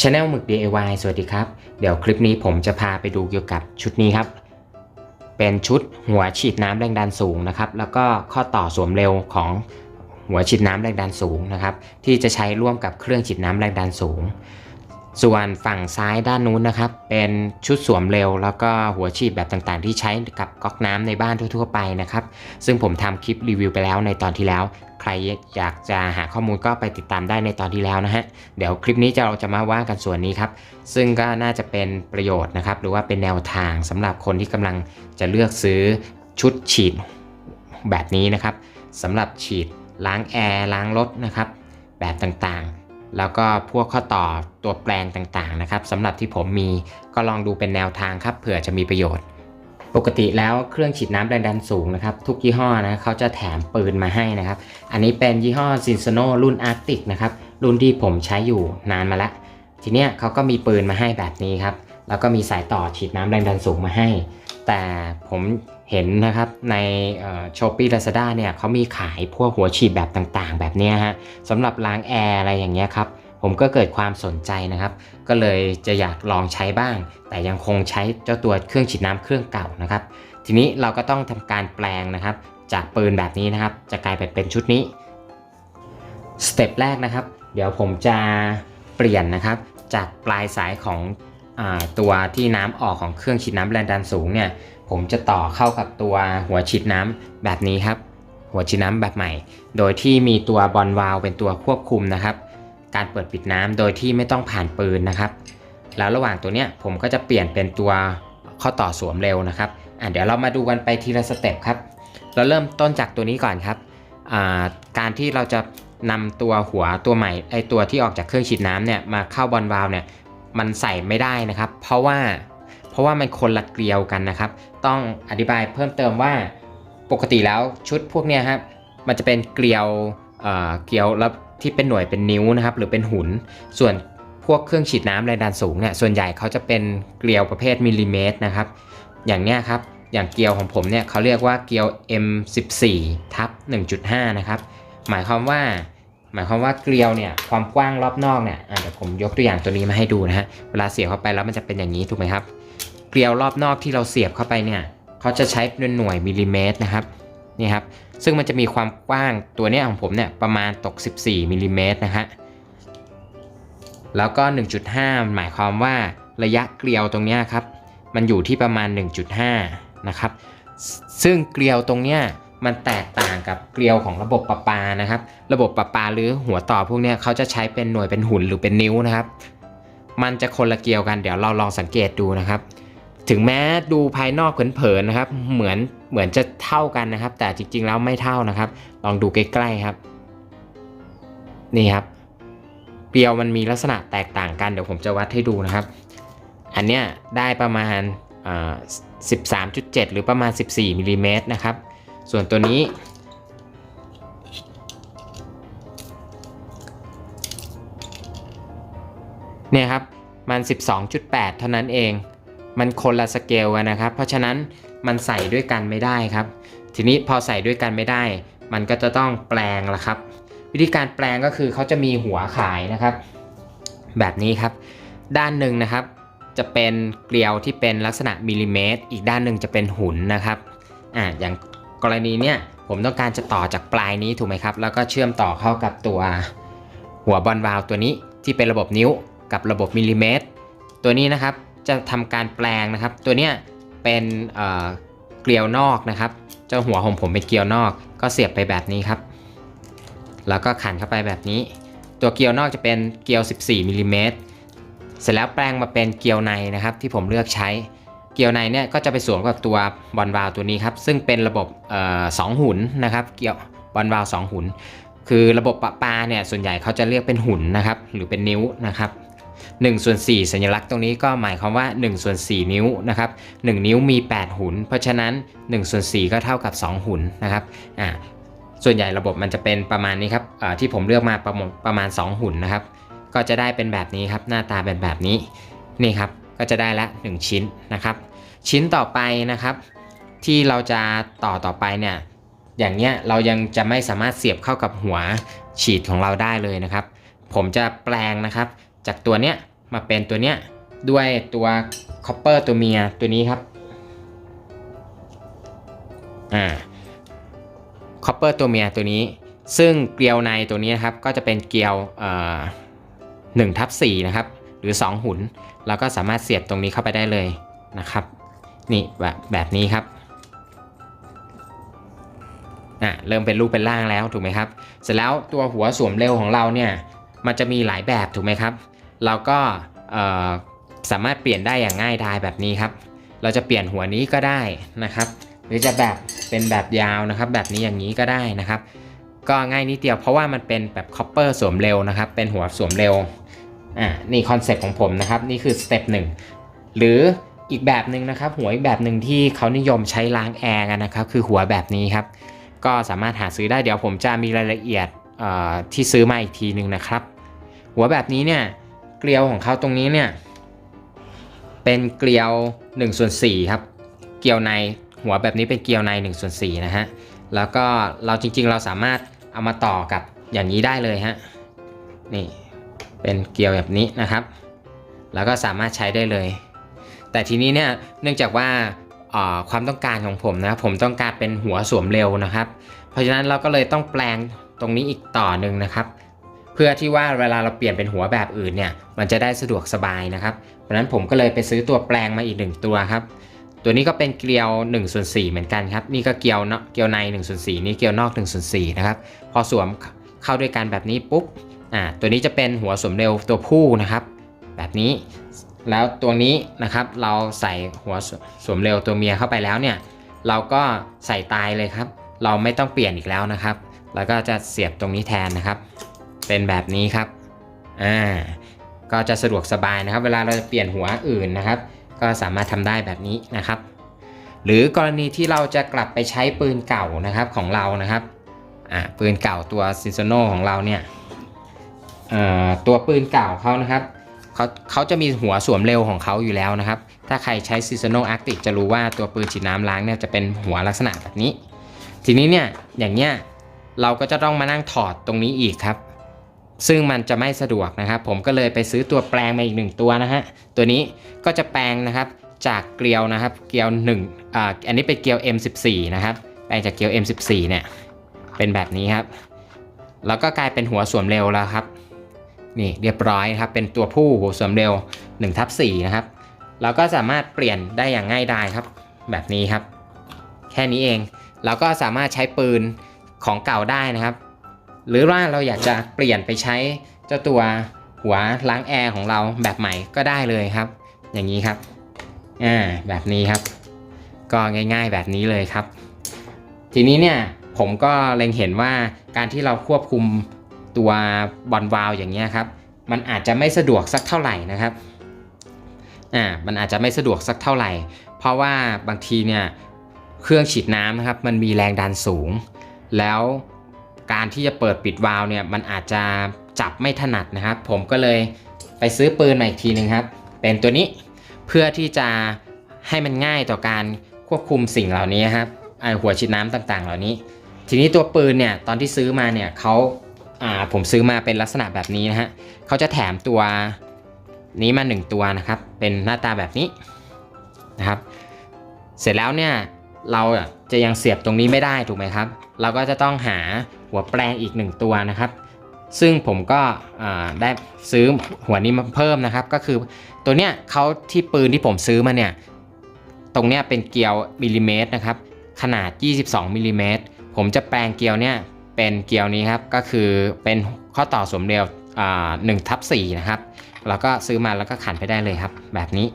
Channel หมึก DIY สวัสดีครับ เดี๋ยวคลิปนี้ผมจะพาไปดูเกี่ยวกับชุดนี้ครับ เป็นชุดหัวฉีดน้ำแรงดันสูงนะครับ แล้วก็ข้อต่อสวมเร็วของหัวฉีดน้ำแรงดันสูงนะครับ ที่จะใช้ร่วมกับเครื่องฉีดน้ำแรงดันสูง ส่วนฝั่งซ้ายด้านนู้นนะครับ เป็นชุดสวมเร็ว แล้วก็หัวฉีดแบบต่างๆ ที่ใช้กับก๊อกน้ำในบ้านทั่ว ๆ ไปนะครับ ซึ่งผมทำคลิปรีวิวไปแล้วในตอนที่แล้ว รอยากจะหาข้อมูลก็ไปติดตามได้ในตอนที่แล้วนะฮะ เดี๋ยวคลิปนี้จะเราจะมาว่ากันส่วนนี้ครับ ซึ่งก็น่าจะเป็นประโยชน์นะครับ หรือว่าเป็นแนวทางสำหรับคนที่กำลังจะเลือกซื้อชุดฉีดแบบนี้นะครับสำหรับฉีดล้างแอร์ล้างรถนะครับ แบบต่างๆ แล้วก็พวกข้อต่อตัวแปลงต่างๆนะครับสำหรับที่ผมมีก็ลองดูเป็นแนวทางครับเผื่อจะมีประโยชน์ ปกติแล้วเครื่องฉีดน้ำแรงดันสูงนะครับ ทุกยี่ห้อนะเขาจะแถมปืนมาให้นะครับ อันนี้เป็นยี่ห้อซิน s โนรุ่นอาร์ติกนะครับ รุ่นที่ผมใช้อยู่นานมาแล้วทีเนี้ยเขาก็มีปืนมาให้แบบนี้ครับ แล้วก็มีสายต่อฉีดน้ำแรงดันสูงมาให้ แต่ผมเห็นนะครับในช้อปปี้ลาซาด้าเนี่ยเขามีขายพวกหัวฉีดแบบต่างๆ แบบนี้ฮะสำหรับล้างแอร์อะไรอย่างเงี้ยครับ ผมก็เกิดความสนใจนะครับ ก็เลยจะอยากลองใช้บ้าง แต่ยังคงใช้เจ้าตัวเครื่องฉีดน้ำเครื่องเก่านะครับ ทีนี้เราก็ต้องทำการแปลงนะครับ จากปืนแบบนี้นะครับ จะกลายเป็นชุดนี้สเต็ปแรกนะครับ เดี๋ยวผมจะเปลี่ยนนะครับ จากปลายสายของอตัวที่น้ำออกของเครื่องฉีดน้ำแรงดันสูงเนี่ยผมจะต่อเข้ากับตัวหัวฉีดน้ำแบบนี้ครับ หัวฉีดน้ำแบบใหม่ โดยที่มีตัวบอลวาลเป็นตัวควบคุมนะครับ การเปิดปิดน้ำโดยที่ไม่ต้องผ่านปืนนะครับ แล้วระหว่างตัวเนี้ยผมก็จะเปลี่ยนเป็นตัวข้อต่อสวมเร็วนะครับอะเดี๋ยวเรามาดูกันไปทีละสเต็ปครับ เราเริ่มต้นจากตัวนี้ก่อนครับอ่าการที่เราจะนำตัวหัวตัวใหม่ไอตัวที่ออกจากเครื่องฉีดน้ำเนี่ยมาเข้าบอลวาล์วเนี่ยมันใส่ไม่ได้นะครับ เพราะว่าเพราะว่ามันคนละเกลียวกันนะครับ ต้องอธิบายเพิ่มเติมว่าปกติแล้วชุดพวกเนี้ยครับมันจะเป็นเกลียวเอ่อเกลียวแล้ว ที่เป็นหน่วยเป็นนิ้วนะครับ หรือเป็นหุน ส่วนพวกเครื่องฉีดน้ำแรงดันสูงเนี่ยส่วนใหญ่เขาจะเป็นเกลียวประเภทมิลลิเมตรนะครับ อย่างเนี้ยครับอย่างเกลียวของผมเนี่ยเขาเรียกว่าเกลียว M14 ทับ1.5 นะครับ หมายความว่า หมายความว่าเกลียวเนี่ยความกว้างรอบนอกเนี่ยเดี๋ยวผมยกตัวอย่างตัวนี้มาให้ดูนะฮะเวลาเสียบเข้าไปแล้วมันจะเป็นอย่างนี้ถูกไหมครับ เกลียวรอบนอกที่เราเสียบเข้าไปเนี่ยเขาจะใช้เป็นหน่วยมิลลิเมตรนะครับนี่ครับ ซึ่งมันจะมีความกว้างตัวนี้ของผมเนี่ยประมาณตก 14มิลลิเมตรนะฮะ แล้วก็ 1.5 หมายความว่าระยะเกลียวตรงนี้ครับ มันอยู่ที่ประมาณ 1.5 นะครับ ซึ่งเกลียวตรงนี้มันแตกต่างกับเกลียวของระบบประปานะครับ ระบบประปาหรือหัวต่อพวกนี้เขาจะใช้เป็นหน่วยเป็นหุ่นหรือเป็นนิ้วนะครับ มันจะคนละเกลียวกันเดี๋ยวเราลองสังเกตดูนะครับ ถึงแม้ดูภายนอกเผินๆนะครับ เหมือนเหมือนจะเท่ากันนะครับ แต่จริงๆแล้วไม่เท่านะครับ ลองดูใกล้ๆครับ นี่ครับเกลียวมันมีลักษณะแตกต่างกันเดี๋ยวผมจะวัดให้ดูนะครับ อันเนี้ยได้ประมาณอ่า13.7 หรือประมาณ 14มิลลิเมตรนะครับ ส่วนตัวนี้ เนี่ยครับ มัน 12.8 เท่านั้นเอง มันคนละสเกลกันนะครับ เพราะฉะนั้นมันใส่ด้วยกันไม่ได้ครับ ทีนี้พอใส่ด้วยกันไม่ได้ มันก็จะต้องแปลงละครับ วิธีการแปลงก็คือเขาจะมีหัวขายนะครับ แบบนี้ครับ ด้านหนึ่งนะครับ จะเป็นเกลียวที่เป็นลักษณะมิลลิเมตร อีกด้านหนึ่งจะเป็นหุ่นนะครับอ่าอย่างกรณีเนี้ยผมต้องการจะต่อจากปลายนี้ถูกไหมครับ แล้วก็เชื่อมต่อเข้ากับตัวหัวบอลวาล์วตัวนี้ที่เป็นระบบนิ้วกับระบบมิลลิเมตร ตัวนี้นะครับ จะทำการแปลงนะครับ ตัวเนี้ยเป็นเกลียวนอกนะครับ เจ้าหัวของผมเป็นเกลียวนอก ก็เสียบไปแบบนี้ครับ แล้วก็ขันเข้าไปแบบนี้ ตัวเกลียวนอกจะเป็นเกลียว 14มิลลิเมตรเสร็จแล้วแปลงมาเป็นเกลียวในนะครับ ที่ผมเลือกใช้เกลียวในเนี่ยก็จะไปสวมกับตัวบอลวาลตัวนี้ครับ ซึ่งเป็นระบบออสองหุ่นนะครับ เกลียวบอลวาลสองหุ่นคือระบบปะปาเนี่ยส่วนใหญ่เขาจะเรียกเป็นหุ่นนะครับ หรือเป็นนิ้วนะครับ 1ส่วน4สัญลักษณ์ตรงนี้ก็หมายความว่า1ส่วน4นิ้วนะครับ1นิ้วมี 8 หุ่นเพราะฉะนั้น1ส่วน4ก็เท่ากับ 2 หุ่นนะครับอ่าส่วนใหญ่ระบบมันจะเป็นประมาณนี้ครับที่ผมเลือกมาประมาณประมาณ 2 หุ่นนะครับ ก็จะได้เป็นแบบนี้ครับ หน้าตาเป็นแบบนี้นี่ครับก็จะได้ละ 1 ชิ้นนะครับ ชิ้นต่อไปนะครับ ที่เราจะต่อต่อไปเนี่ยอย่างเนี้ยเรายังจะไม่สามารถเสียบเข้ากับหัวฉีดของเราได้เลยนะครับ ผมจะแปลงนะครับ จากตัวเนี้ยมาเป็นตัวเนี้ยด้วยตัวคอปเปอร์ตัวเมียตัวนี้ครับอ่าคอปเปอร์ตัวเมียตัวนี้ ซึ่งเกลียวในตัวนี้นะครับก็จะเป็นเกลียวหนึ่งทับสี่นะครับ หรือ 2 หุนแล้วก็สามารถเสียบตรงนี้เข้าไปได้เลยนะครับ นี่แบบแบบนี้ครับอะเริ่มเป็นรูปเป็นร่างแล้วถูกไหมครับ เสร็จแล้วตัวหัวสวมเร็วของเราเนี่ยมันจะมีหลายแบบถูกไหมครับ เราก็สามารถเปลี่ยนได้อย่างง่ายดายแบบนี้ครับ เราจะเปลี่ยนหัวนี้ก็ได้นะครับ หรือจะแบบเป็นแบบยาวนะครับ แบบนี้อย่างนี้ก็ได้นะครับ ก็ง่ายนิดเดียวเพราะว่ามันเป็นแบบคอปเปอร์สวมเร็วนะครับ เป็นหัวสวมเร็วอ่านี่คอนเซ็ปต์ของผมนะครับ นี่คือสเต็ปหนึ่งหรืออีกแบบหนึ่งนะครับ หัวอีกแบบหนึ่งที่เขานิยมใช้ล้างแอร์กันนะครับ คือหัวแบบนี้ครับ ก็สามารถหาซื้อได้เดี๋ยวผมจะมีรายละเอียดที่ซื้อมาอีกทีหนึ่งนะครับ หัวแบบนี้เนี่ย เกลียวของเขาตรงนี้เนี่ยเป็นเกลียว1ส่วน4ครับ เกลียวในหัวแบบนี้เป็นเกลียวใน1ส่วน4นะฮะ แล้วก็เราจริงๆเราสามารถเอามาต่อกับอย่างนี้ได้เลยฮะ นี่เป็นเกลียวแบบนี้นะครับ แล้วก็สามารถใช้ได้เลย แต่ทีนี้เนี่ยเนื่องจากว่าความต้องการของผมนะผมต้องการเป็นหัวสวมเร็วนะครับ เพราะฉะนั้นเราก็เลยต้องแปลงตรงนี้อีกต่อหนึ่งนะครับ เพื่อที่ว่าเวลาเราเปลี่ยนเป็นหัวแบบอื่นเนี่ยมันจะได้สะดวกสบายนะครับเพราะนั้นผมก็เลยไปซื้อตัวแปลงมาอีกหนึ่งตัวครับตัวนี้ก็เป็นเกลียว1ส่วน4เหมือนกันครับนี่ก็เกลียวเนาะเกลียวใน1ส่วน4นี่เกลียวนอก1ส่วน4นะครับพอสวมเข้าด้วยกันแบบนี้ปุ๊บอ่าตัวนี้จะเป็นหัวสวมเร็วตัวผู้นะครับ แบบนี้แล้วตัวนี้นะครับเราใส่หัวสวมเร็วตัวเมียเข้าไปแล้วเนี่ยเราก็ใส่ตายเลยครับ เราไม่ต้องเปลี่ยนอีกแล้วนะครับ แล้วก็จะเสียบตรงนี้แทนนะครับ เป็นแบบนี้ครับอ่าก็จะสะดวกสบายนะครับ เวลาเราจะเปลี่ยนหัวอื่นนะครับ ก็สามารถทำได้แบบนี้นะครับ หรือกรณีที่เราจะกลับไปใช้ปืนเก่านะครับของเรานะครับอ่าปืนเก่าตัวซินโซโนของเราเนี่ยอ่อตัวปืนเก่าเขานะครับเขาเขาจะมีหัวสวมเร็วของเขาอยู่แล้วนะครับ ถ้าใครใช้ Seasonal Arctic จะรู้ว่าตัวปืนฉีดน้ำล้างเนี่ยจะเป็นหัวลักษณะแบบนี้ ทีนี้เนี่ยอย่างเนี้ยเราก็จะต้องมานั่งถอดตรงนี้อีกครับ ซึ่งมันจะไม่สะดวกนะครับ ผมก็เลยไปซื้อตัวแปลงมาอีกหนึ่งตัวนะฮะตัวนี้ก็จะแปลงนะครับจากเกลียวนะครับ เกลียว1อ่าอันนี้เป็นเกลียว M14 นะครับ แปลงจากเกลียว M14 เนี่ยเป็นแบบนี้ครับ แล้วก็กลายเป็นหัวสวมเร็วแล้วครับ นี่เรียบร้อยครับ เป็นตัวผู้หัวสวมเร็ว1ทับ4นะครับ เราก็สามารถเปลี่ยนได้อย่างง่ายดายครับ แบบนี้ครับ แค่นี้เองเราก็สามารถใช้ปืนของเก่าได้นะครับ หรือว่าเราอยากจะเปลี่ยนไปใช้เจ้าตัวหัวล้างแอร์ของเราแบบใหม่ก็ได้เลยครับ อย่างนี้ครับอ่าแบบนี้ครับ ก็ง่ายๆแบบนี้เลยครับ ทีนี้เนี่ยผมก็เล็งเห็นว่าการที่เราควบคุมตัวบอลวาลอย่างเงี้ยครับ มันอาจจะไม่สะดวกสักเท่าไหร่นะครับอ่ามันอาจจะไม่สะดวกสักเท่าไหร่ เพราะว่าบางทีเนี่ยเครื่องฉีดน้ำนะครับ มันมีแรงดันสูง แล้ว การที่จะเปิดปิดวาล์วเนี่ยมันอาจจะจับไม่ถนัดนะครับ ผมก็เลยไปซื้อปืนมาอีกทีหนึ่งครับ เป็นตัวนี้เพื่อที่จะให้มันง่ายต่อการควบคุมสิ่งเหล่านี้ครับไอหัวฉีดน้ำต่างๆ เหล่านี้ ทีนี้ตัวปืนเนี่ยตอนที่ซื้อมาเนี่ยเขาอ่าผมซื้อมาเป็นลักษณะแบบนี้นะฮะเขาจะแถมตัวนี้มา 1 ตัวนะครับ เป็นหน้าตาแบบนี้นะครับ เสร็จแล้วเนี่ย เราจะยังเสียบตรงนี้ไม่ได้ถูกไหมครับ เราก็จะต้องหาหัวแปลงอีก 1 ตัวนะครับ ซึ่งผมก็ได้ซื้อหัวนี้มาเพิ่มนะครับ ก็คือตัวเนี้ยเขาที่ปืนที่ผมซื้อมาเนี่ยตรงเนี้ยเป็นเกลียวมิลลิเมตรนะครับขนาด 22มิลลิเมตรผมจะแปลงเกลียวเนี่ยเป็นเกลียวนี้ครับก็คือเป็นข้อต่อสมเร็วหนึ่งทับสี่นะครับแล้วก็ซื้อมาแล้วก็ขันไปได้เลยครับ แบบนี้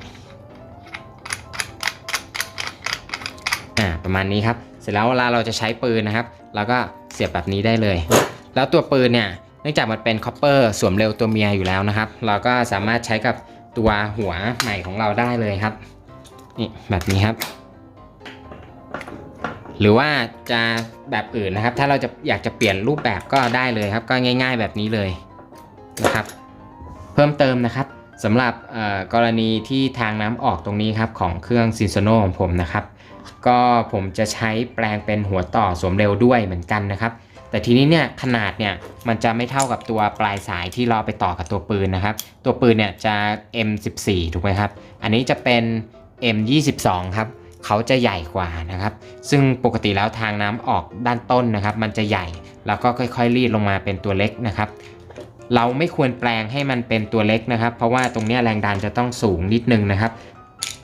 อ่าประมาณนี้ครับ เสร็จแล้วเวลาเราจะใช้ปืนนะครับเราก็เสียบแบบนี้ได้เลย แล้วตัวปืนเนี่ยเนื่องจากมันเป็นคอปเปอร์สวมเร็วตัวเมียอยู่แล้วนะครับ เราก็สามารถใช้กับตัวหัวใหม่ของเราได้เลยครับนี่แบบนี้ครับ หรือว่าจะแบบอื่นนะครับ ถ้าเราจะอยากจะเปลี่ยนรูปแบบก็ได้เลยครับ ก็ง่าย ๆ แบบนี้เลยนะครับ เพิ่มเติมนะครับ สำหรับกรณีที่ทางน้ำออกตรงนี้ครับของเครื่องซินโซโนของผมนะครับ ก็ผมจะใช้แปลงเป็นหัวต่อสวมเร็วด้วยเหมือนกันนะครับ แต่ทีนี้เนี่ยขนาดเนี่ยมันจะไม่เท่ากับตัวปลายสายที่เราเอาไปต่อกับตัวปืนนะครับ ตัวปืนเนี่ยจะ M14 ถูกไหมครับ อันนี้จะเป็น M22 ครับเขาจะใหญ่กว่านะครับ ซึ่งปกติแล้วทางน้ำออกด้านต้นนะครับ มันจะใหญ่ แล้วก็ค่อยๆรีดลงมาเป็นตัวเล็กนะครับ เราไม่ควรแปลงให้มันเป็นตัวเล็กนะครับ เพราะว่าตรงนี้แรงดันจะต้องสูงนิดนึงนะครับ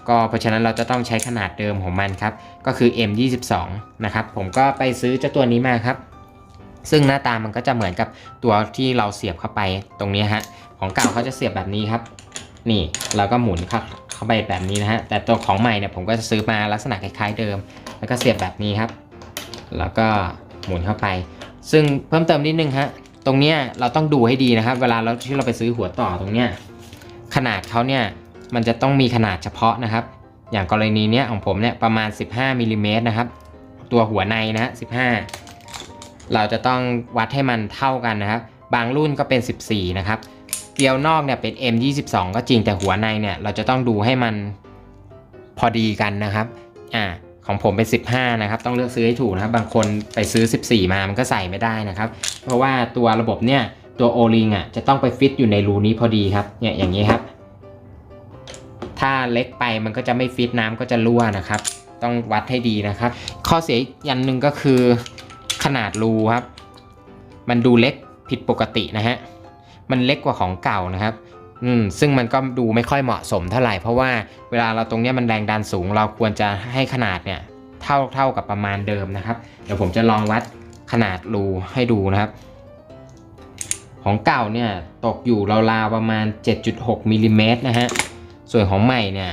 ก็เพราะฉะนั้นเราจะต้องใช้ขนาดเดิมของมันครับ ก็คือ M22 นะครับ ผมก็ไปซื้อเจ้าตัวนี้มาครับ ซึ่งหน้าตามันก็จะเหมือนกับตัวที่เราเสียบเข้าไปตรงนี้ฮะ ของเก่าเขาจะเสียบแบบนี้ครับ นี่เราก็หมุนเข้าเข้าไปแบบนี้นะฮะ แต่ตัวของใหม่เนี่ยผมก็จะซื้อมาลักษณะคล้ายๆเดิม แล้วก็เสียบแบบนี้ครับ แล้วก็หมุนเข้าไป ซึ่งเพิ่มเติมนิดนึงฮะ ตรงเนี้ยเราต้องดูให้ดีนะครับ เวลาเราที่เราไปซื้อหัวต่อตรงเนี้ยขนาดเขาเนี่ยมันจะต้องมีขนาดเฉพาะนะครับ อย่างกรณีเนี้ยของผมเนี่ยประมาณ 15มิลลิเมตรนะครับ ตัวหัวในนะฮะ15 เราจะต้องวัดให้มันเท่ากันนะครับ บางรุ่นก็เป็น 14 นะครับ เกลียวนอกเนี่ยเป็น M22 ก็จริงแต่หัวในเนี่ยเราจะต้องดูให้มันพอดีกันนะครับ อ่า ของผมเป็น15 นะครับ ต้องเลือกซื้อให้ถูกนะครับ บางคนไปซื้อ 14 มามันก็ใส่ไม่ได้นะครับ เพราะว่าตัวระบบเนี่ยตัวโอลิงอะจะต้องไปฟิตอยู่ในรูนี้พอดีครับเนี่ยอย่างนี้ครับ ถ้าเล็กไปมันก็จะไม่ฟิตน้ำก็จะรั่วนะครับ ต้องวัดให้ดีนะครับ ข้อเสียอีกอยันหนึ่งก็คือขนาดรูครับ มันดูเล็กผิดปกตินะฮะมันเล็กกว่าของเก่านะครับ อืมซึ่งมันก็ดูไม่ค่อยเหมาะสมเท่าไหร่เพราะว่าเวลาเราตรงนี้มันแรงดันสูง เราควรจะให้ขนาดเนี่ยเท่าเท่ากับประมาณเดิมนะครับ เดี๋ยวผมจะลองวัดขนาดรูให้ดูนะครับ ของเก่าเนี่ยตกอยู่ราวๆประมาณ 7.6มิลลิเมตรนะฮะส่วนของใหม่เนี่ย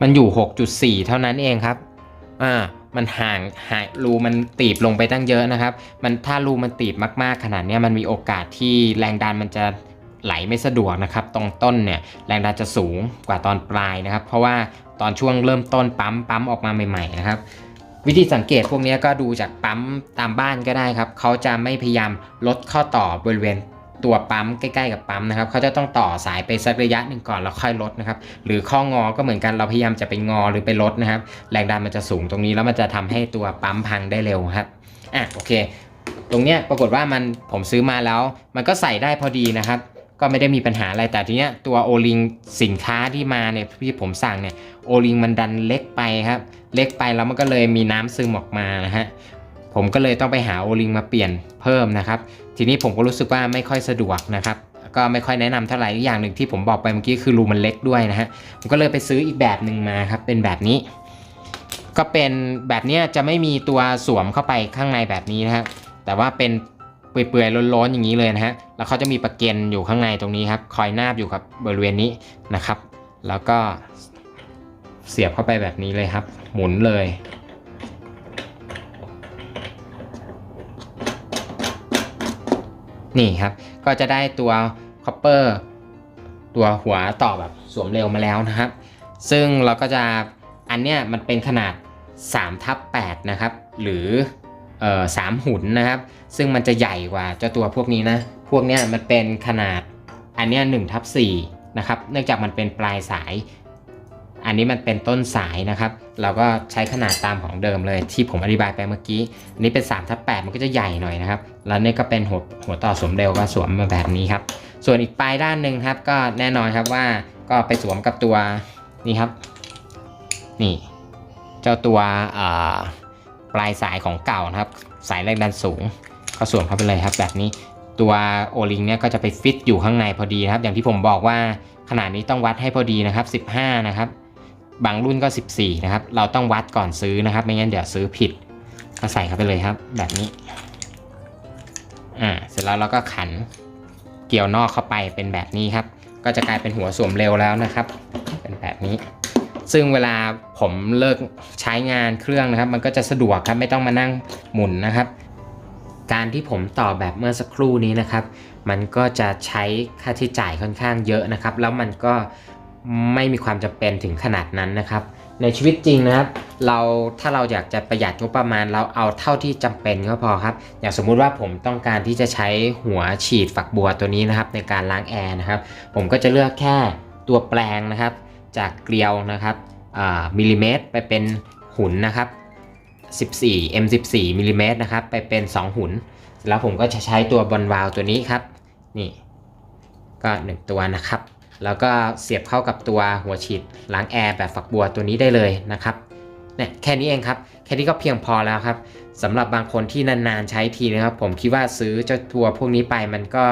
มันอยู่ 6.4 เท่านั้นเองครับ อ่า มันห่างหายรูมันตีบลงไปตั้งเยอะนะครับ มันถ้ารูมันตีบมากๆ ขนาดนี้มันมีโอกาสที่แรงดันมันจะไหลไม่สะดวกนะครับ ตรงต้นเนี่ยแรงดันจะสูงกว่าตอนปลายนะครับ เพราะว่าตอนช่วงเริ่มต้นปั๊มปั๊มออกมาใหม่ๆนะครับวิธีสังเกตพวกนี้ก็ดูจากปั๊มตามบ้านก็ได้ครับ เขาจะไม่พยายามลดข้อต่อบริเวณ ตัวปั๊มใกล้ๆกับปั๊มนะครับเขาจะต้องต่อสายไปสักระยะหนึ่งก่อนแล้วค่อยลดนะครับหรือข้องอก็เหมือนกันเราพยายามจะไปงอหรือไปลดนะครับ แรงดันมันจะสูงตรงนี้แล้วมันจะทำให้ตัวปั๊มพังได้เร็วครับอะโอเค ตรงเนี้ยปรากฏว่ามันผมซื้อมาแล้ว มันก็ใส่ได้พอดีนะครับก็ไม่ได้มีปัญหาอะไรแต่ทีเนี้ยตัวโอลิงสินค้าที่มาเนี่ยที่ผมสั่งเนี่ยโอลิงมันดันเล็กไปครับ เล็กไปแล้วมันก็เลยมีน้ำซึมออกมานะฮะผมก็เลยต้องไปหาโอลิงมาเปลี่ยนเพิ่มนะครับ ทีนี้ผมก็รู้สึกว่าไม่ค่อยสะดวกนะครับก็ไม่ค่อยแนะนำเท่าไหร่อีกอย่างหนึ่งที่ผมบอกไปเมื่อกี้คือรูมันเล็กด้วยนะฮะผมก็เลยไปซื้ออีกแบบหนึ่งมาครับเป็นแบบนี้ ก็เป็นแบบนี้จะไม่มีตัวสวมเข้าไปข้างในแบบนี้นะครับแต่ว่าเป็นเปื่อยๆร้อนๆอย่างนี้เลยนะฮะแล้วเขาจะมีประเก็นอยู่ข้างในตรงนี้ครับคอยนาบอยู่กับบริเวณนี้นะครับ แล้วก็เสียบเข้าไปแบบนี้เลยครับ หมุนเลย นี่ครับ ก็จะได้ตัวคอปเปอร์ตัวหัวต่อแบบสวมเร็วมาแล้วนะครับ ซึ่งเราก็จะอันเนี้ยมันเป็นขนาด3ทับ8นะครับ หรือสามหุ่นนะครับ ซึ่งมันจะใหญ่กว่าเจ้าตัวพวกนี้นะ พวกเนี้ยมันเป็นขนาดอันเนี้ยหนึ่งทับสี่นะครับ เนื่องจากมันเป็นปลายสาย อันนี้มันเป็นต้นสายนะครับ เราก็ใช้ขนาดตามของเดิมเลยที่ผมอธิบายไปเมื่อกี้อันนี้เป็น3ทับ8มันก็จะใหญ่หน่อยนะครับ แล้วนี่ก็เป็นหัวหัวต่อสวมเร็วก็สวมมาแบบนี้ครับ ส่วนอีกปลายด้านหนึ่งครับ ก็แน่นอนครับว่าก็ไปสวมกับตัวนี่ครับ นี่ เจ้าตัวปลายสายของเก่านะครับ สายแรงดันสูง ก็สวมเข้าไปเลยครับ แบบนี้ตัวโอลิงเนี่ยก็จะไปฟิตอยู่ข้างในพอดีนะครับ อย่างที่ผมบอกว่าขนาดนี้ต้องวัดให้พอดีนะครับ 15 นะครับ บางรุ่นก็ 14 นะครับ เราต้องวัดก่อนซื้อนะครับ ไม่งั้นเดี๋ยวซื้อผิด ก็ใส่เข้าไปเลยครับ แบบนี้ อ่า เสร็จแล้วเราก็ขันเกี่ยวนอกเข้าไปเป็นแบบนี้ครับ ก็จะกลายเป็นหัวสวมเร็วแล้วนะครับ เป็นแบบนี้ ซึ่งเวลาผมเลิกใช้งานเครื่องนะครับ มันก็จะสะดวกครับ ไม่ต้องมานั่งหมุนนะครับ การที่ผมต่อแบบเมื่อสักครู่นี้นะครับ มันก็จะใช้ค่าใช้จ่ายค่อนข้างเยอะนะครับ แล้วมันก็ ไม่มีความจำเป็นถึงขนาดนั้นนะครับ ในชีวิตจริงนะครับ เราถ้าเราอยากจะประหยัดงบประมาณเราเอาเท่าที่จำเป็นก็พอครับ อย่างสมมุติว่าผมต้องการที่จะใช้หัวฉีดฝักบัวตัวนี้นะครับ ในการล้างแอร์นะครับ ผมก็จะเลือกแค่ตัวแปลงนะครับ จากเกลียวนะครับมิลลิเมตรไปเป็นหุ่นนะครับ 14 M14 มิลลิเมตรนะครับ ไปเป็น 2 หุ่นแล้วผมก็จะใช้ตัวบอลวาลตัวนี้ครับ นี่ ก็ 1 ตัวนะครับ แล้วก็เสียบเข้ากับตัวหัวฉีดล้างแอร์แบบฝักบัวตัวนี้ได้เลยนะครับเนี่ยแค่นี้เองครับแค่นี้ก็เพียงพอแล้วครับสำหรับบางคนที่นานๆใช้ทีนะครับ ผมคิดว่าซื้อเจ้าตัวพวกนี้ไปมันก็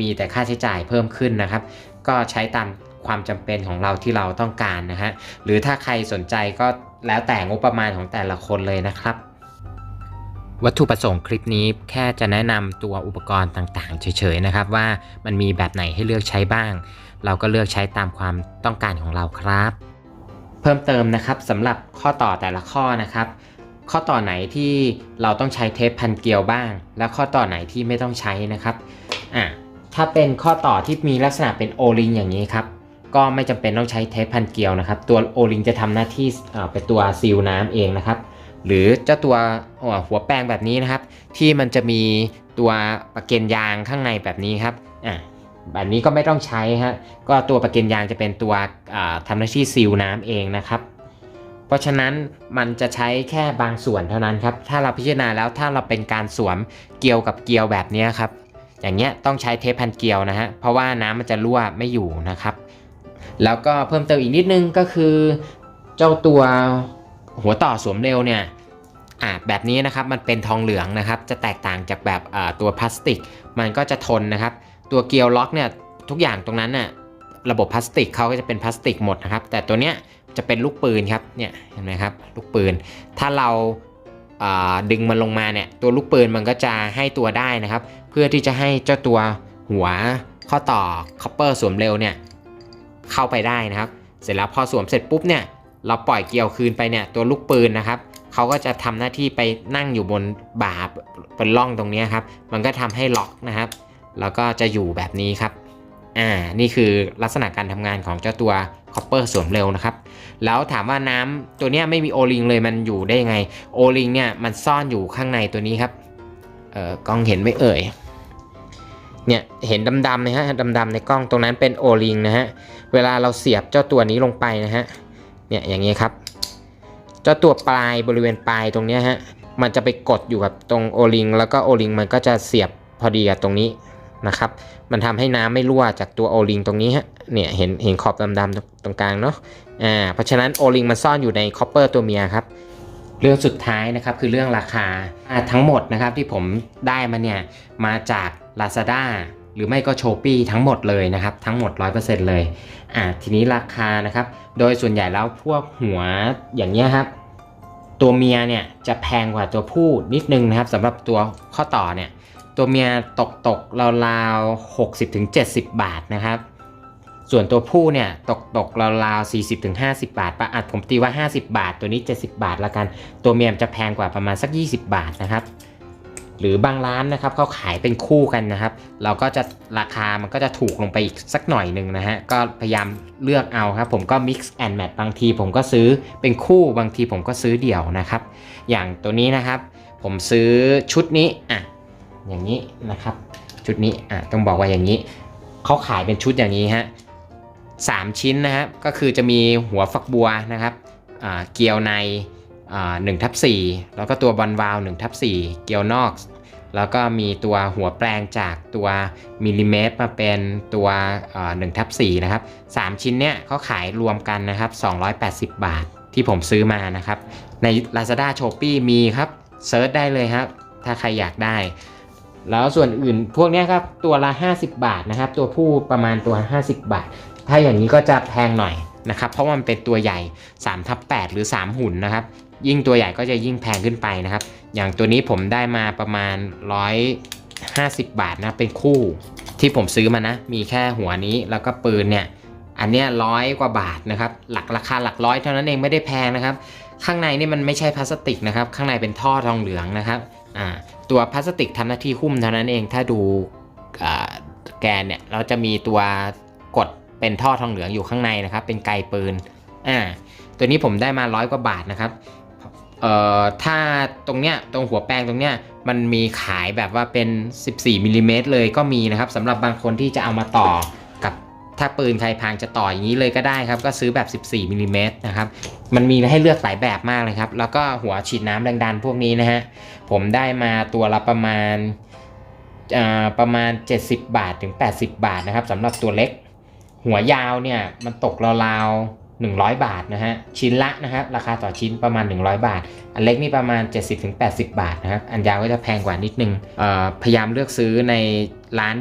มีแต่ค่าใช้จ่ายเพิ่มขึ้นนะครับ ก็ใช้ตามความจำเป็นของเราที่เราต้องการนะฮะหรือถ้าใครสนใจก็แล้วแต่งบประมาณของแต่ละคนเลยนะครับวัตถุประสงค์คลิปนี้แค่จะแนะนำตัวอุปกรณ์ต่างๆ เฉยๆนะครับ ว่ามันมีแบบไหนให้เลือกใช้บ้าง เราก็เลือกใช้ตามความต้องการของเราครับ เพิ่มเติมนะครับสำหรับข้อต่อแต่ละข้อนะครับ ข้อต่อไหนที่เราต้องใช้เทปพันเกลียวบ้าง แล้วข้อต่อไหนที่ไม่ต้องใช้นะครับอะถ้าเป็นข้อต่อที่มีลักษณะเป็นโอลิงอย่างนี้ครับก็ไม่จำเป็นต้องใช้เทปพันเกลียวนะครับ ตัวโอลิงจะทำหน้าที่เอ่อเป็นตัวซีลน้ำเองนะครับ หรือเจ้าตัวหัวแปรงแบบนี้นะครับ ที่มันจะมีตัวประเก็นยางข้างในแบบนี้ครับอะ แบบนี้ก็ไม่ต้องใช้ฮะก็ตัวประเก็นยางจะเป็นตัวทำหน้าที่ซีลน้ำเองนะครับ เพราะฉะนั้นมันจะใช้แค่บางส่วนเท่านั้นครับถ้าเราพิจารณาแล้วถ้าเราเป็นการสวมเกลียวกับเกลียวแบบนี้ครับอย่างเงี้ยต้องใช้เทปพันเกลียวนะฮะเพราะว่าน้ำมันจะรั่วไม่อยู่นะครับ แล้วก็เพิ่มเติมอีกนิดนึงก็คือ เจ้าตัวหัวต่อสวมเร็วเนี่ยอ่าแบบนี้นะครับมันเป็นทองเหลืองนะครับ จะแตกต่างจากแบบตัวพลาสติก มันก็จะทนนะครับ ตัวเกลียวล็อกเนี่ยทุกอย่างตรงนั้นน่ะระบบพลาสติกเขาก็จะเป็นพลาสติกหมดนะครับ แต่ตัวเนี้ยจะเป็นลูกปืนครับเนี่ยเห็นไหมครับลูกปืน ถ้าเราดึงมันลงมาเนี่ยตัวลูกปืนมันก็จะให้ตัวได้นะครับ เพื่อที่จะให้เจ้าตัวหัวข้อต่อคอปเปอร์สวมเร็วเนี่ยเข้าไปได้นะครับ เสร็จแล้วพอสวมเสร็จปุ๊บเนี่ยเราปล่อยเกลียวคืนไปเนี่ยตัวลูกปืนนะครับเขาก็จะทำหน้าที่ไปนั่งอยู่บนบ่าเป็นร่องตรงนี้ครับมันก็ทำให้ล็อกนะครับ แล้วก็จะอยู่แบบนี้ครับ อ่า นี่คือลักษณะการทำงานของเจ้าตัวคอปเปอร์สวมเร็วนะครับ แล้วถามว่าน้ำตัวนี้ไม่มีโอลิงเลยมันอยู่ได้ยังไง โอลิงเนี่ยมันซ่อนอยู่ข้างในตัวนี้ครับ เอ่อกล้องเห็นไหมเอ่ย เนี่ยเห็นดำๆนะฮะดำๆในกล้องตรงนั้นเป็นโอลิงนะฮะ เวลาเราเสียบเจ้าตัวนี้ลงไปนะฮะ เนี่ยอย่างนี้ครับ เจ้าตัวปลายบริเวณปลายตรงนี้ฮะ มันจะไปกดอยู่กับตรงโอลิงแล้วก็โอลิงมันก็จะเสียบพอดีกับตรงนี้ นะครับ มันทำให้น้ำไม่รั่วจากตัวโอลิงตรงนี้ฮะ เนี่ยเห็นเห็นขอบดำๆตรงกลางเนาะ อ่า เพราะฉะนั้นโอลิงมันซ่อนอยู่ในคอปเปอร์ตัวเมียครับ เรื่องสุดท้ายนะครับคือเรื่องราคาทั้งหมดนะครับที่ผมได้มาเนี่ยมาจาก Lazada หรือไม่ก็ s h ป p e e ทั้งหมดเลยนะครับทั้งหมด 100%เลย อ่าทีนี้ราคานะครับ โดยส่วนใหญ่แล้วพวกหัวอย่างเงี้ยครับ ตัวเมียเนี่ยจะแพงกว่าตัวผู้นิดนึงนะครับสำหรับตัวข้อต่อเนี่ย ตัวเมียตกตกราวๆ60-70บถึงเจ็ดสิบบาทนะครับ ส่วนตัวผู้เนี่ยตกตกราวๆ40-50บถึงห้าสิบาทปะอาจผมตีว่า50บาท ตัวนี้70บาทละกัน ตัวเมียมนจะแพงกว่าประมาณสัก20บาทนะครับ หรือบางร้านนะครับเขาขายเป็นคู่กันนะครับ เราก็จะราคามันก็จะถูกลงไปอีกสักหน่อยหนึ่งนะฮะก็พยายามเลือกเอาครับ ผมก็ mix and match บางทีผมก็ซื้อเป็นคู่บางทีผมก็ซื้อเดี่ยวนะครับ อย่างตัวนี้นะครับ ผมซื้อชุดนี้อะ อย่างนี้นะครับ ชุดนี้อะต้องบอกว่าอย่างนี้เขาขายเป็นชุดอย่างนี้ฮะสามชิ้นนะครับก็คือจะมีหัวฝักบัวนะครับเกลียวในหนึ่งทับสี่แล้วก็ตัวบอลวาลหนึ่งทับสี่เกลียวนอก แล้วก็มีตัวหัวแปลงจากตัวมิลลิเมตรมาเป็นตัวหนึ่งทับสี่นะครับสามชิ้นเนี้ยเขาขายรวมกันนะครับ 280 บาทที่ผมซื้อมานะครับ ใน Lazada s h o p e e มีครับเซิร์ชได้เลยครับ ถ้าใครอยากได้ แล้วส่วนอื่นพวกนี้ครับตัวละ 50 บาทนะครับ ตัวผู้ประมาณตัว 50 บาท ถ้าอย่างนี้ก็จะแพงหน่อยนะครับ เพราะมันเป็นตัวใหญ่3ทับ8หรือ 3 หุ่นนะครับ ยิ่งตัวใหญ่ก็จะยิ่งแพงขึ้นไปนะครับ อย่างตัวนี้ผมได้มาประมาณ 150 บาทนะเป็นคู่ที่ผมซื้อมานะ มีแค่หัวนี้แล้วก็ปืนเนี่ยอันเนี้ยร้อยกว่าบาทนะครับ หลักราคาหลักร้อยเท่านั้นเองไม่ได้แพงนะครับ ข้างในนี่มันไม่ใช่พลาสติกนะครับ ข้างในเป็นท่อทองเหลืองนะครับ อ่า ตัวพลาสติกทำหน้าที่หุ้มเท่านั้นเองถ้าดูแกนเนี่ยเราจะมีตัวกดเป็นท่อทองเหลืองอยู่ข้างในนะครับ เป็นไกปืนอ่าตัวนี้ผมได้มาร้อยกว่าบาทนะครับเอ่อถ้าตรงเนี้ยตรงหัวแปลงตรงเนี้ยมันมีขายแบบว่าเป็น 14มิลลิเมตรเลยก็มีนะครับสำหรับบางคนที่จะเอามาต่อ ถ้าปืนใครพังจะต่ออย่างนี้เลยก็ได้ครับ ก็ซื้อแบบ 14มิลลิเมตรนะครับ มันมีให้เลือกหลายแบบมากเลยครับ แล้วก็หัวฉีดน้ำแรงดันพวกนี้นะฮะ ผมได้มาตัวละประมาณประมาณ 70 บาทถึง 80 บาทนะครับสำหรับตัวเล็ก หัวยาวเนี่ยมันตกราวๆ100 บาทนะฮะ ชิ้นละนะครับราคาต่อชิ้นประมาณ 100 บาท อันเล็กนี่ประมาณ 70-80 บาทนะครับ อันยาวก็จะแพงกว่านิดนึงพยายามเลือกซื้อในร้าน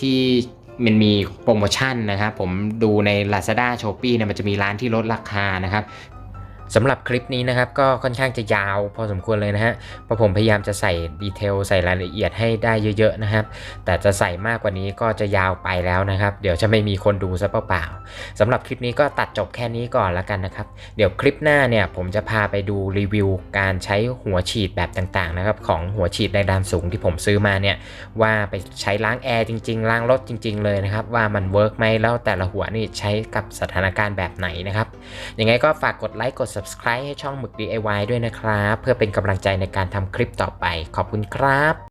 ที่ มันมีโปรโมชั่นนะครับผมดูใน Lazada s h o p e e เนี่ยมันจะมีร้านที่ลดราคานะครับ สำหรับคลิปนี้นะครับก็ค่อนข้างจะยาวพอสมควรเลยนะฮะเพราะผมพยายามจะใส่ดีเทลใส่รายละเอียดให้ได้เยอะๆนะครับ แต่จะใส่มากกว่านี้ก็จะยาวไปแล้วนะครับ เดี๋ยวจะไม่มีคนดูซะเปล่าๆสำหรับคลิปนี้ก็ตัดจบแค่นี้ก่อนแล้วกันนะครับ เดี๋ยวคลิปหน้าเนี่ยผมจะพาไปดูรีวิวการใช้หัวฉีดแบบต่างๆนะครับของหัวฉีดแรงดันสูงที่ผมซื้อมาเนี่ยว่าไปใช้ล้างแอร์จริงๆล้างรถจริง ๆ เลยนะครับ ว่ามันเวิร์กไหมแล้วแต่ละหัวนี่ใช้กับสถานการณ์แบบไหนนะครับยังไงก็ฝากกดไลค์กด subscribe ให้ช่องหมึก DIY ด้วยนะครับ เพื่อเป็นกำลังใจในการทำคลิปต่อไป ขอบคุณครับ